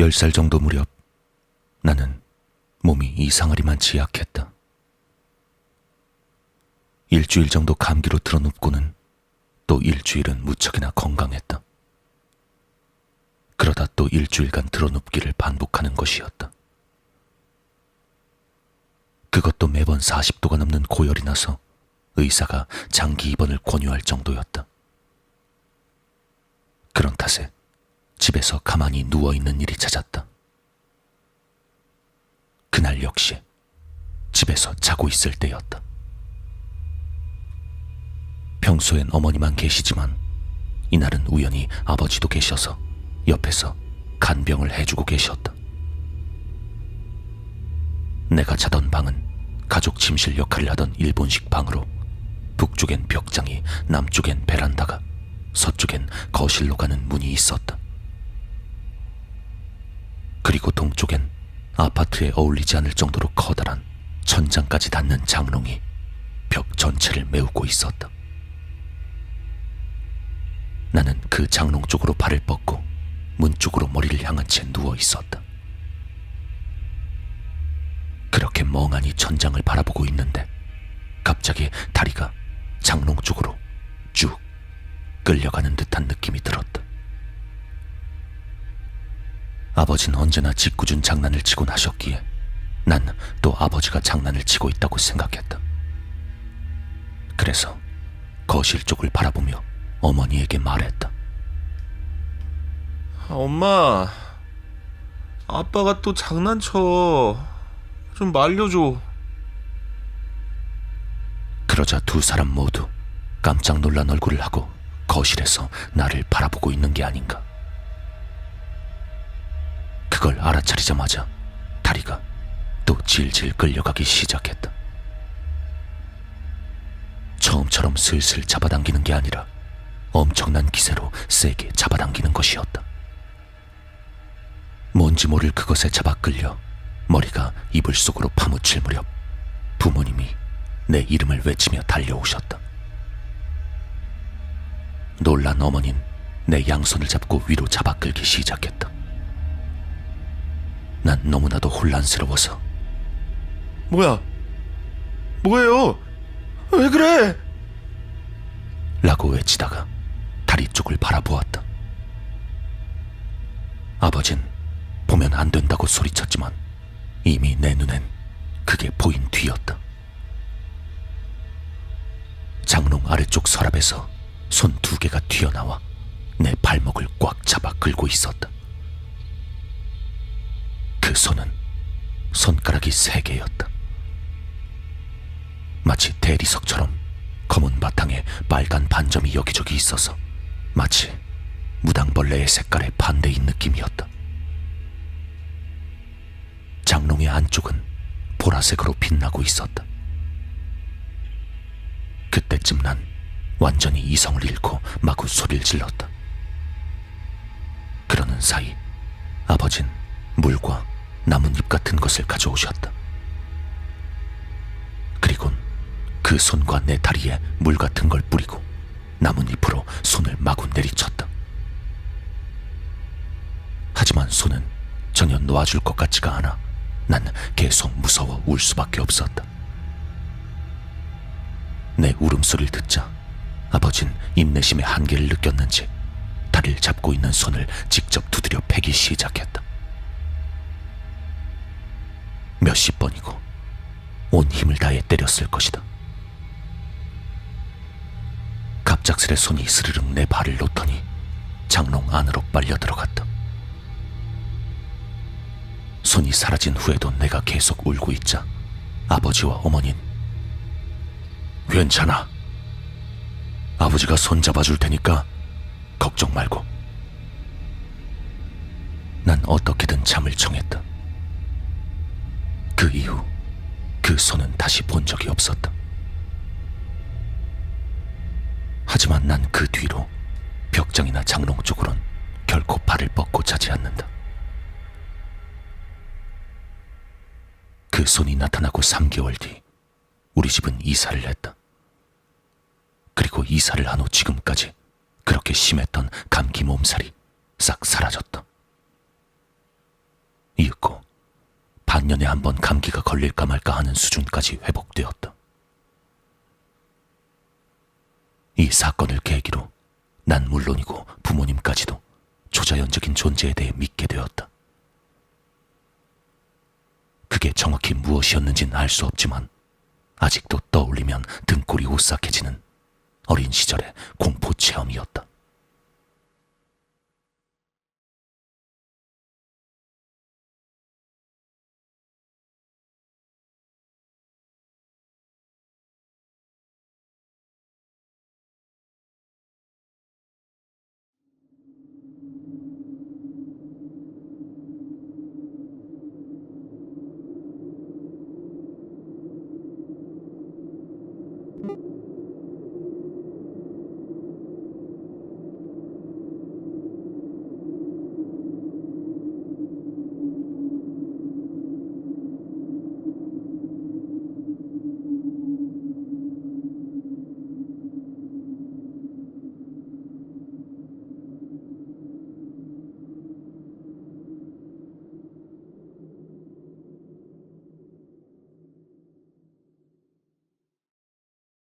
열 살 정도 무렵 나는 몸이 이상하리만치 약했다. 일주일 정도 감기로 들어눕고는 또 일주일은 무척이나 건강했다. 그러다 또 일주일간 들어눕기를 반복하는 것이었다. 그것도 매번 40도가 넘는 고열이 나서 의사가 장기 입원을 권유할 정도였다. 그런 탓에 집에서 가만히 누워 있는 일이 잦았다. 그날 역시 집에서 자고 있을 때였다. 평소엔 어머니만 계시지만 이날은 우연히 아버지도 계셔서 옆에서 간병을 해주고 계셨다. 내가 자던 방은 가족 침실 역할을 하던 일본식 방으로 북쪽엔 벽장이 남쪽엔 베란다가 서쪽엔 거실로 가는 문이 있었다. 동쪽엔 아파트에 어울리지 않을 정도로 커다란 천장까지 닿는 장롱이 벽 전체를 메우고 있었다. 나는 그 장롱 쪽으로 발을 뻗고 문 쪽으로 머리를 향한 채 누워 있었다. 그렇게 멍하니 천장을 바라보고 있는데 갑자기 다리가 장롱 쪽으로 쭉 끌려가는 듯한 느낌이 들었다. 아버지는 언제나 짓궂은 장난을 치곤 하셨기에 난 또 아버지가 장난을 치고 있다고 생각했다. 그래서 거실 쪽을 바라보며 어머니에게 말했다. 엄마, 아빠가 또 장난쳐. 좀 말려줘. 그러자 두 사람 모두 깜짝 놀란 얼굴을 하고 거실에서 나를 바라보고 있는 게 아닌가. 그걸 알아차리자마자 다리가 또 질질 끌려가기 시작했다. 처음처럼 슬슬 잡아당기는 게 아니라 엄청난 기세로 세게 잡아당기는 것이었다. 뭔지 모를 그것에 잡아 끌려 머리가 이불 속으로 파묻힐 무렵 부모님이 내 이름을 외치며 달려오셨다. 놀란 어머닌 내 양손을 잡고 위로 잡아 끌기 시작했다. 난 너무나도 혼란스러워서 뭐야? 뭐예요? 왜 그래? 라고 외치다가 다리 쪽을 바라보았다. 아버진 보면 안 된다고 소리쳤지만 이미 내 눈엔 그게 보인 뒤였다. 장롱 아래쪽 서랍에서 손 두 개가 튀어나와 내 발목을 꽉 잡아 끌고 있었다. 그 손은 손가락이 세 개였다. 마치 대리석처럼 검은 바탕에 빨간 반점이 여기저기 있어서 마치 무당벌레의 색깔의 반대인 느낌이었다. 장롱의 안쪽은 보라색으로 빛나고 있었다. 그때쯤 난 완전히 이성을 잃고 마구 소리를 질렀다. 그러는 사이 아버진 물과 나뭇잎 같은 것을 가져오셨다. 그리곤 그 손과 내 다리에 물 같은 걸 뿌리고 나뭇잎으로 손을 마구 내리쳤다. 하지만 손은 전혀 놓아줄 것 같지가 않아 난 계속 무서워 울 수밖에 없었다. 내 울음소리를 듣자 아버진 인내심의 한계를 느꼈는지 다리를 잡고 있는 손을 직접 두드려 패기 시작했다. 몇십 번이고 온 힘을 다해 때렸을 것이다. 갑작스레 손이 스르륵 내 발을 놓더니 장롱 안으로 빨려 들어갔다. 손이 사라진 후에도 내가 계속 울고 있자 아버지와 어머닌 괜찮아. 아버지가 손 잡아줄 테니까 걱정 말고. 난 어떻게든 잠을 청했다. 그 이후 그 손은 다시 본 적이 없었다. 하지만 난 그 뒤로 벽장이나 장롱 쪽으론 결코 발을 뻗고 자지 않는다. 그 손이 나타나고 3개월 뒤 우리 집은 이사를 했다. 그리고 이사를 한 후 지금까지 그렇게 심했던 감기 몸살이 싹 사라졌다. 반년에 한 번 감기가 걸릴까 말까 하는 수준까지 회복되었다. 이 사건을 계기로 난 물론이고 부모님까지도 초자연적인 존재에 대해 믿게 되었다. 그게 정확히 무엇이었는지는 알수 없지만 아직도 떠올리면 등골이 오싹해지는 어린 시절의 공포 체험이었다.